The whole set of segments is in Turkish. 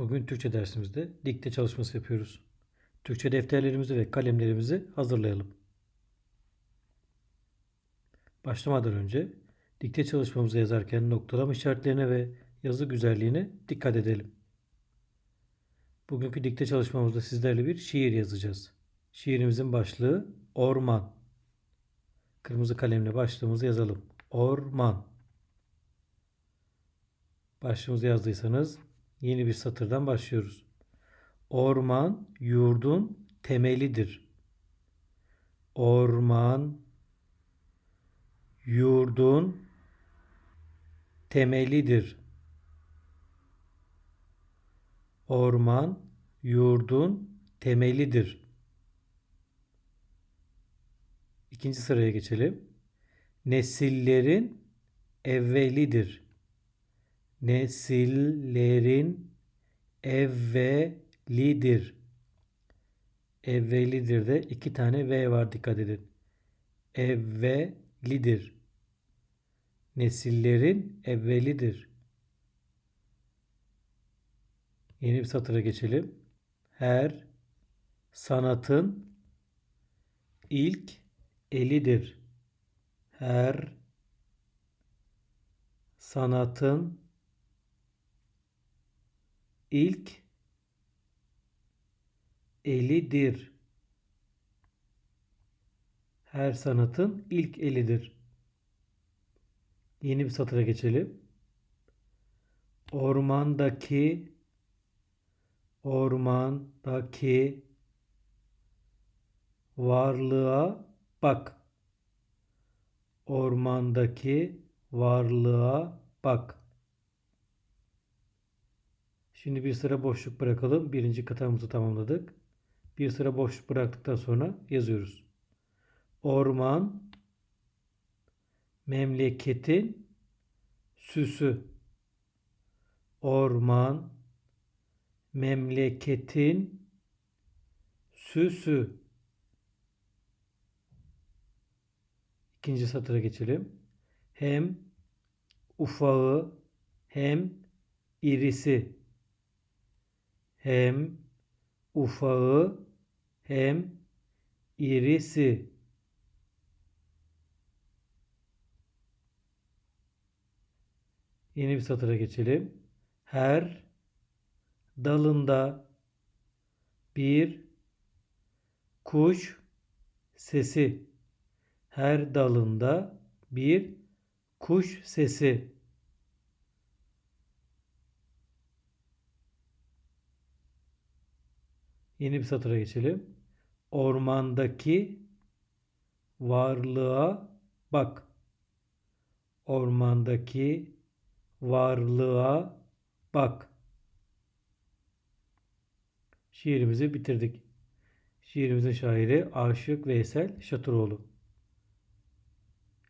Bugün Türkçe dersimizde dikte çalışması yapıyoruz. Türkçe defterlerimizi ve kalemlerimizi hazırlayalım. Başlamadan önce dikte çalışmamızı yazarken noktalama işaretlerine ve yazı güzelliğine dikkat edelim. Bugünkü dikte çalışmamızda sizlerle bir şiir yazacağız. Şiirimizin başlığı Orman. Kırmızı kalemle başlığımızı yazalım. Orman. Başlığımızı yazdıysanız yeni bir satırdan başlıyoruz. Orman yurdun temelidir. Orman yurdun temelidir. Orman yurdun temelidir. İkinci sıraya geçelim. Nesillerin evvelidir. Nesillerin evvelidir. Evvelidir de iki tane V var dikkat edin. Evvelidir. Nesillerin evvelidir. Yeni bir satıra geçelim. Her sanatın ilk elidir. Her sanatın ilk elidir. Her sanatın ilk elidir. Yeni bir satıra geçelim. Ormandaki ormandaki varlığa bak. Ormandaki varlığa bak. Şimdi bir sıra boşluk bırakalım. Birinci katamızı tamamladık. Bir sıra boşluk bıraktıktan sonra yazıyoruz. Orman memleketin süsü. Orman memleketin süsü. İkinci satıra geçelim. Hem ufağı hem irisi. Hem ufağı hem irisi. Yeni bir satıra geçelim. Her dalında bir kuş sesi. Her dalında bir kuş sesi. Yeni bir satıra geçelim. Ormandaki varlığa bak. Ormandaki varlığa bak. Şiirimizi bitirdik. Şiirimizin şairi Aşık Veysel Şatıroğlu.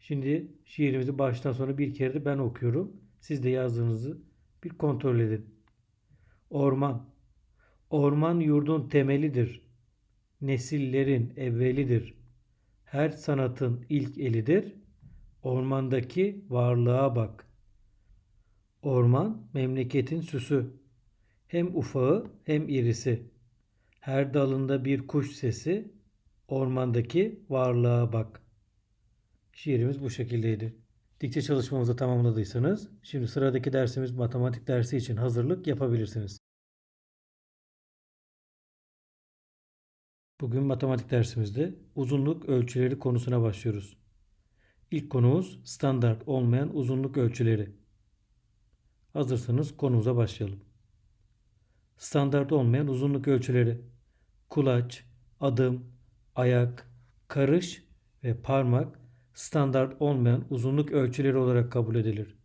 Şimdi şiirimizi baştan sona bir kere de ben okuyorum. Siz de yazdığınızı bir kontrol edin. Orman. Orman yurdun temelidir. Nesillerin evvelidir. Her sanatın ilk elidir. Ormandaki varlığa bak. Orman memleketin süsü. Hem ufağı hem irisi. Her dalında bir kuş sesi. Ormandaki varlığa bak. Şiirimiz bu şekildeydi. Dikçe çalışmamızı tamamladıysanız şimdi sıradaki dersimiz matematik dersi için hazırlık yapabilirsiniz. Bugün matematik dersimizde uzunluk ölçüleri konusuna başlıyoruz. İlk konumuz standart olmayan uzunluk ölçüleri. Hazırsanız konumuza başlayalım. Standart olmayan uzunluk ölçüleri kulaç, adım, ayak, karış ve parmak standart olmayan uzunluk ölçüleri olarak kabul edilir.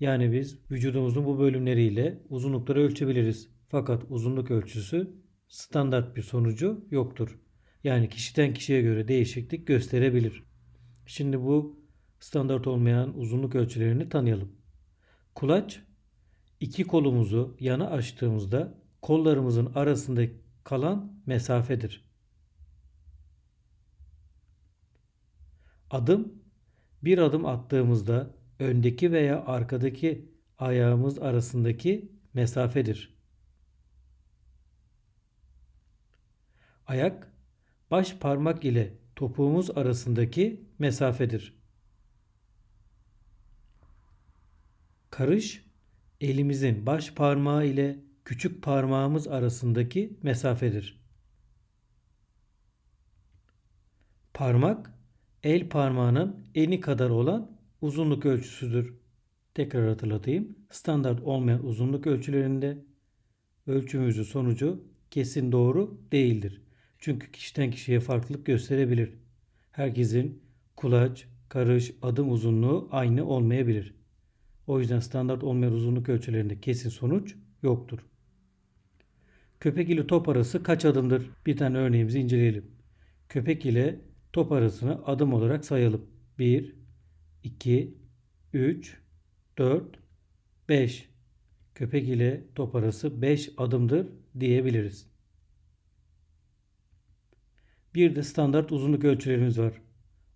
Yani biz vücudumuzun bu bölümleriyle uzunlukları ölçebiliriz. Fakat uzunluk ölçüsü standart bir sonucu yoktur. Yani kişiden kişiye göre değişiklik gösterebilir. Şimdi bu standart olmayan uzunluk ölçülerini tanıyalım. Kulaç iki kolumuzu yana açtığımızda kollarımızın arasında kalan mesafedir. Adım bir adım attığımızda öndeki veya arkadaki ayağımız arasındaki mesafedir. Ayak baş parmak ile topuğumuz arasındaki mesafedir. Karış elimizin baş parmağı ile küçük parmağımız arasındaki mesafedir. Parmak el parmağının eni kadar olan uzunluk ölçüsüdür. Tekrar hatırlatayım. Standart olmayan uzunluk ölçülerinde ölçümüzün sonucu kesin doğru değildir. Çünkü kişiden kişiye farklılık gösterebilir. Herkesin kulaç, karış, adım uzunluğu aynı olmayabilir. O yüzden standart olmayan uzunluk ölçülerinde kesin sonuç yoktur. Köpek ile top arası kaç adımdır? Bir tane örneğimizi inceleyelim. Köpek ile top arasını adım olarak sayalım. 1, 2, 3, 4, 5. Köpek ile top arası 5 adımdır diyebiliriz. Bir de standart uzunluk ölçülerimiz var.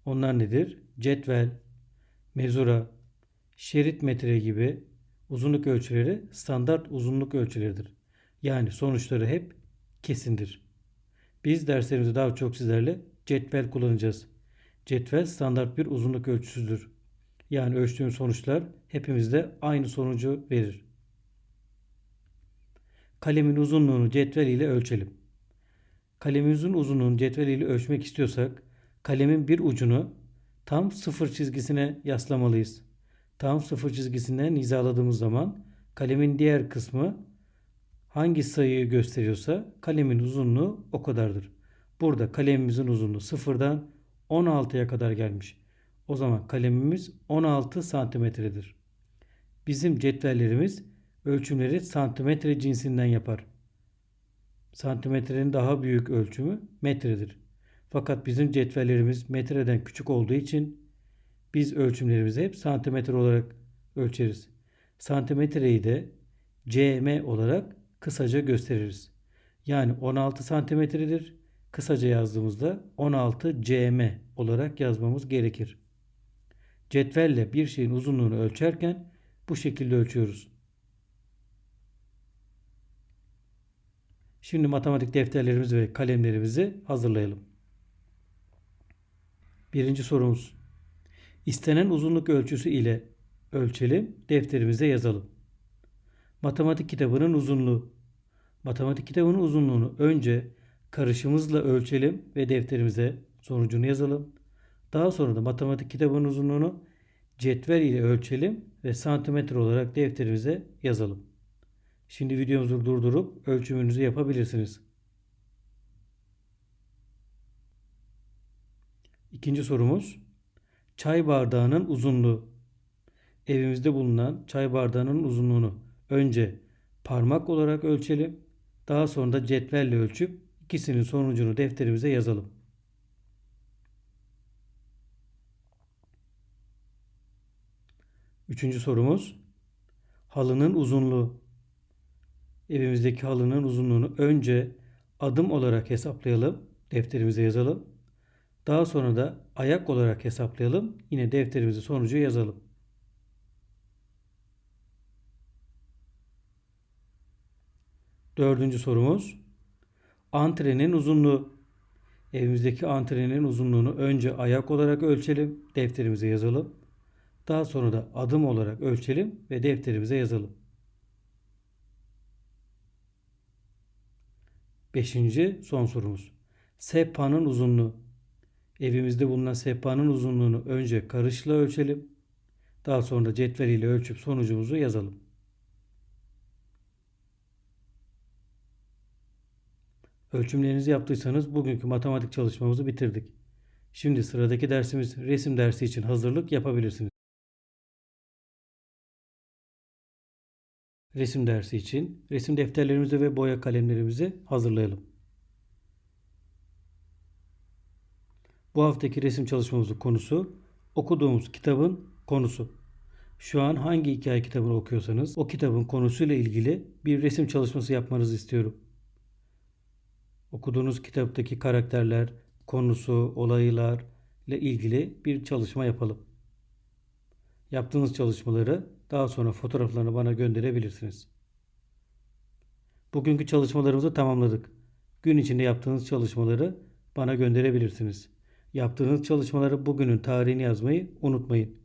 Onlar nedir? Cetvel, mezura, şerit metre gibi uzunluk ölçüleri standart uzunluk ölçüleridir. Yani sonuçları hep kesindir. Biz derslerimizde daha çok sizlerle cetvel kullanacağız. Cetvel standart bir uzunluk ölçüsüdür. Yani ölçtüğümüz sonuçlar hepimizde aynı sonucu verir. Kalemin uzunluğunu cetvel ile ölçelim. Kalemimizin uzunluğunu cetvel ile ölçmek istiyorsak kalemin bir ucunu tam sıfır çizgisine yaslamalıyız. Tam sıfır çizgisinden hizaladığımız zaman kalemin diğer kısmı hangi sayıyı gösteriyorsa kalemin uzunluğu o kadardır. Burada kalemimizin uzunluğu sıfırdan 16'ya kadar gelmiş. O zaman kalemimiz 16 santimetredir. Bizim cetvellerimiz ölçümleri santimetre cinsinden yapar. Santimetrenin daha büyük ölçümü metredir. Fakat bizim cetvellerimiz metreden küçük olduğu için biz ölçümlerimizi hep santimetre olarak ölçeriz. Santimetreyi de cm olarak kısaca gösteririz. Yani 16 santimetredir. Kısaca yazdığımızda 16 cm olarak yazmamız gerekir. Cetvelle bir şeyin uzunluğunu ölçerken bu şekilde ölçüyoruz. Şimdi matematik defterlerimizi ve kalemlerimizi hazırlayalım. Birinci sorumuz. İstenen uzunluk ölçüsü ile ölçelim, defterimize yazalım. Matematik kitabının uzunluğu. Matematik kitabının uzunluğunu önce karışımızla ölçelim ve defterimize sonucunu yazalım. Daha sonra da matematik kitabının uzunluğunu cetvel ile ölçelim ve santimetre olarak defterimize yazalım. Şimdi videomuzu durdurup ölçümünüzü yapabilirsiniz. İkinci sorumuz. Çay bardağının uzunluğu. Evimizde bulunan çay bardağının uzunluğunu önce parmak olarak ölçelim. Daha sonra da cetvelle ölçüp ikisinin sonucunu defterimize yazalım. Üçüncü sorumuz. Halının uzunluğu. Evimizdeki halının uzunluğunu önce adım olarak hesaplayalım. Defterimize yazalım. Daha sonra da ayak olarak hesaplayalım. Yine defterimize sonucu yazalım. Dördüncü sorumuz. Antrenin uzunluğu. Evimizdeki antrenin uzunluğunu önce ayak olarak ölçelim. Defterimize yazalım. Daha sonra da adım olarak ölçelim ve defterimize yazalım. Beşinci son sorumuz. Sehpanın uzunluğu. Evimizde bulunan sehpanın uzunluğunu önce karışla ölçelim. Daha sonra da cetvel ile ölçüp sonucumuzu yazalım. Ölçümlerinizi yaptıysanız bugünkü matematik çalışmamızı bitirdik. Şimdi sıradaki dersimiz resim dersi için hazırlık yapabilirsiniz. Resim dersi için resim defterlerimizi ve boya kalemlerimizi hazırlayalım. Bu haftaki resim çalışmamızın konusu okuduğumuz kitabın konusu. Şu an hangi hikaye kitabını okuyorsanız o kitabın konusuyla ilgili bir resim çalışması yapmanızı istiyorum. Okuduğunuz kitaptaki karakterler, konusu, olaylar ile ilgili bir çalışma yapalım. Yaptığınız çalışmaları daha sonra fotoğraflarını bana gönderebilirsiniz. Bugünkü çalışmalarımızı tamamladık. Gün içinde yaptığınız çalışmaları bana gönderebilirsiniz. Yaptığınız çalışmaları bugünün tarihini yazmayı unutmayın.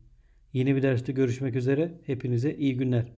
Yeni bir derste görüşmek üzere. Hepinize iyi günler.